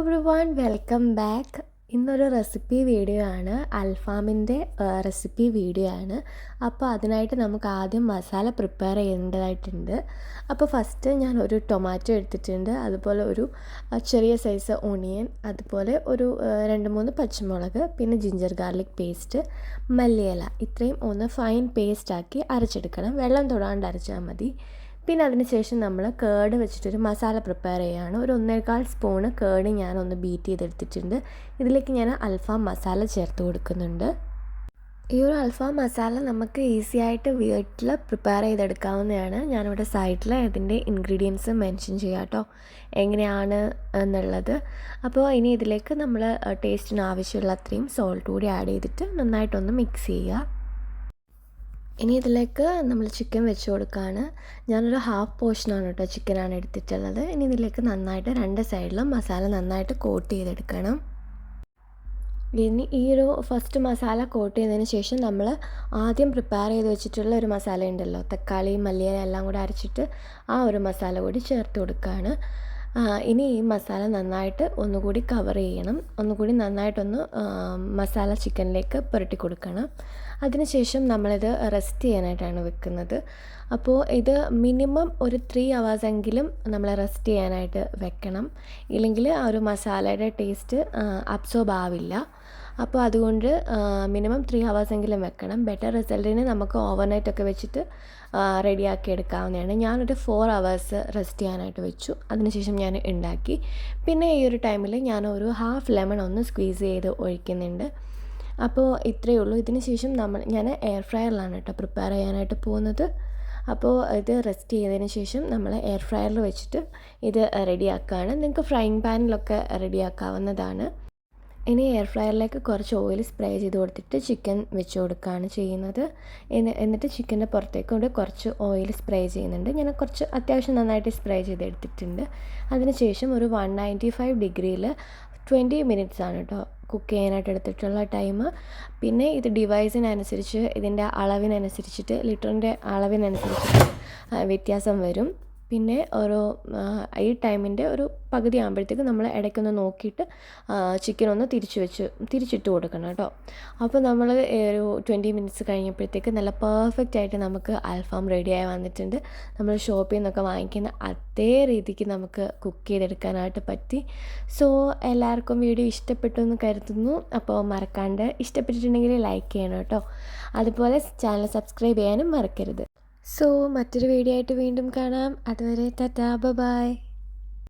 Every one welcome back ഇന്നൊരു recipe video ആണ്. അൽഫാമിന്റെ റെസിപ്പി വീഡിയോ ആണ്. അപ്പോൾ അതിനായിട്ട് നമുക്ക് ആദ്യം മസാല പ്രിപ്പയർ ചെയ്യേണ്ടതായിട്ടുണ്ട്. അപ്പോൾ ഫസ്റ്റ് ഞാൻ ഒരു ടൊമാറ്റോ എടുത്തിട്ടുണ്ട്. അതുപോലെ ഒരു ചെറിയ സൈസ് ഓണിയൻ അതുപോലെ ഒരു രണ്ട് മൂന്ന് പച്ചമുളക് പിന്നെ ജിഞ്ചർ ഗാർലിക് പേസ്റ്റ് മല്ലിയില. ഇത്രയും ഒന്ന് ഫൈൻ പേസ്റ്റാക്കി അരച്ചെടുക്കണം. വെള്ളം തൊടാണ്ട് അരച്ചാൽ മതി. പിന്നെ അതിന് ശേഷം നമ്മൾ കേട് വെച്ചിട്ടൊരു മസാല പ്രിപ്പയർ ചെയ്യുകയാണ് ഒരു ഒന്നേകാൽ സ്പൂണ് കേട് ഒന്ന് ബീറ്റ് ചെയ്തെടുത്തിട്ടുണ്ട്. ഇതിലേക്ക് ഞാൻ അൽഫാം മസാല ചേർത്ത് കൊടുക്കുന്നുണ്ട്. ഈ ഒരു അൽഫാം മസാല നമുക്ക് ഈസി ആയിട്ട് വീട്ടിൽ പ്രിപ്പയർ ചെയ്തെടുക്കാവുന്നതാണ്. ഞാനിവിടെ സൈഡിൽ ഇതിന്റെ ഇൻഗ്രീഡിയൻസ് മെൻഷൻ ചെയ്യാം കേട്ടോ എങ്ങനെയാണ് എന്നുള്ളത്. അപ്പോൾ ഇനി ഇതിലേക്ക് നമ്മൾ ടേസ്റ്റിന് ആവശ്യമുള്ള അത്രയും സോൾട്ട് കൂടി ആഡ് ചെയ്തിട്ട് നന്നായിട്ടൊന്ന് മിക്സ് ചെയ്യുക. ഇനി ഇതിലേക്ക് നമ്മൾ ചിക്കൻ വെച്ച് കൊടുക്കുകയാണ് ഞാനൊരു ഹാഫ് പോർഷനാണ് കേട്ടോ ചിക്കനാണ് എടുത്തിട്ടുള്ളത്. ഇനി ഇതിലേക്ക് നന്നായിട്ട് രണ്ട് സൈഡിലും മസാല നന്നായിട്ട് കോട്ട് ചെയ്തെടുക്കണം. ഇനി ഈ ഒരു ഫസ്റ്റ് മസാല കോട്ട് ചെയ്തതിന് ശേഷം നമ്മൾ ആദ്യം പ്രിപ്പയർ ചെയ്ത് വെച്ചിട്ടുള്ള ഒരു മസാല ഉണ്ടല്ലോ. തക്കാളി മല്ലിയില എല്ലാം കൂടി അരച്ചിട്ട് ആ ഒരു മസാല കൂടി ചേർത്ത് കൊടുക്കുകയാണ് ഇനി ഈ മസാല നന്നായിട്ട് ഒന്നുകൂടി കവർ ചെയ്യണം. ഒന്നുകൂടി നന്നായിട്ടൊന്ന് മസാല ചിക്കനിലേക്ക് പുരട്ടി കൊടുക്കണം. അതിനുശേഷം നമ്മളിത് റെസ്റ്റ് ചെയ്യാനായിട്ടാണ് വെക്കുന്നത്. അപ്പോൾ ഇത് മിനിമം ഒരു ത്രീ എങ്കിലും നമ്മൾ റെസ്റ്റ് ചെയ്യാനായിട്ട് വെക്കണം. ഇല്ലെങ്കിൽ ആ ഒരു മസാലയുടെ ടേസ്റ്റ് അബ്സോർബ് ആവില്ല. അപ്പോൾ അതുകൊണ്ട് മിനിമം ത്രീ എങ്കിലും വെക്കണം. ബെറ്റർ റിസൾട്ടിന് നമുക്ക് ഓവർനൈറ്റ് ഒക്കെ വെച്ചിട്ട് റെഡിയാക്കി എടുക്കാവുന്നതാണ്. ഞാനൊരു ഫോർ ഹവേഴ്സ് റെസ്റ്റ് ചെയ്യാനായിട്ട് വെച്ചു. അതിനുശേഷം ഞാൻ ഉണ്ടാക്കി. പിന്നെ ഈ ഒരു ടൈമിൽ ഞാൻ ഒരു ഹാഫ് ലെമൺ ഒന്ന് സ്ക്വീസ് ചെയ്ത് ഒഴിക്കുന്നുണ്ട്. അപ്പോൾ ഇത്രയേ ഉള്ളൂ. ഇതിന് ശേഷം നമ്മൾ ഞാൻ എയർ ഫ്രയറിലാണ് കേട്ടോ പ്രിപ്പയർ ചെയ്യാനായിട്ട് പോകുന്നത്. അപ്പോൾ ഇത് റെസ്റ്റ് ചെയ്തതിന് ശേഷം നമ്മൾ എയർ ഫ്രയറിൽ വെച്ചിട്ട് ഇത് റെഡിയാക്കുകയാണ് നിങ്ങൾക്ക് ഫ്രൈങ് പാനിലൊക്കെ റെഡിയാക്കാവുന്നതാണ് ഇനി എയർ ഫ്രയറിലേക്ക് കുറച്ച് ഓയിൽ സ്പ്രേ ചെയ്ത് കൊടുത്തിട്ട് ചിക്കൻ വെച്ച് കൊടുക്കുകയാണ് ചെയ്യുന്നത്. എന്നിട്ട് ചിക്കന്റെ പുറത്തേക്ക് കൊണ്ട് കുറച്ച് ഓയിൽ സ്പ്രേ ചെയ്യുന്നുണ്ട്. ഞാൻ കുറച്ച് അത്യാവശ്യം നന്നായിട്ട് സ്പ്രേ ചെയ്തെടുത്തിട്ടുണ്ട് അതിനുശേഷം ഒരു വൺ നയന്റി ഫൈവ് ഡിഗ്രിയിൽ ട്വന്റി മിനിറ്റ്സ് ആണ് കേട്ടോ കുക്ക് ചെയ്യാനായിട്ട് എടുത്തിട്ടുള്ള ടൈം പിന്നെ ഇത് ഡിവൈസിനനുസരിച്ച് ഇതിന്റെ അളവിനനുസരിച്ചിട്ട് ലിറ്ററിന്റെ അളവിനനുസരിച്ചിട്ട് വ്യത്യാസം വരും. പിന്നെ ഒരു ഈ ടൈമിന്റെ ഒരു പകുതി ആകുമ്പോഴത്തേക്ക് നമ്മൾ ഇടയ്ക്കൊന്ന് നോക്കിയിട്ട് ചിക്കൻ ഒന്ന് തിരിച്ച് വെച്ച് തിരിച്ചിട്ട് കൊടുക്കണം കേട്ടോ. അപ്പോൾ നമ്മൾ ഒരു ട്വന്റി മിനിറ്റ്സ് കഴിഞ്ഞപ്പോഴത്തേക്ക് നല്ല പെർഫെക്റ്റ് ആയിട്ട് നമുക്ക് അൽഫാം റെഡിയായി വന്നിട്ടുണ്ട്. നമ്മൾ ഷോപ്പിൽ നിന്നൊക്കെ വാങ്ങിക്കുന്ന അതേ രീതിക്ക് നമുക്ക് കുക്ക് ചെയ്തെടുക്കാനായിട്ട് പറ്റി. സോ എല്ലാവർക്കും വീഡിയോ ഇഷ്ടപ്പെട്ടു എന്ന് കരുതുന്നു. അപ്പോൾ മറക്കാണ്ട് ഇഷ്ടപ്പെട്ടിട്ടുണ്ടെങ്കിൽ ലൈക്ക് ചെയ്യണം കേട്ടോ. അതുപോലെ ചാനൽ സബ്സ്ക്രൈബ് ചെയ്യാനും മറക്കരുത്. സോ മറ്റൊരു വീഡിയോ ആയിട്ട് വീണ്ടും കാണാം. അതുവരെ ടാറ്റാ ബൈ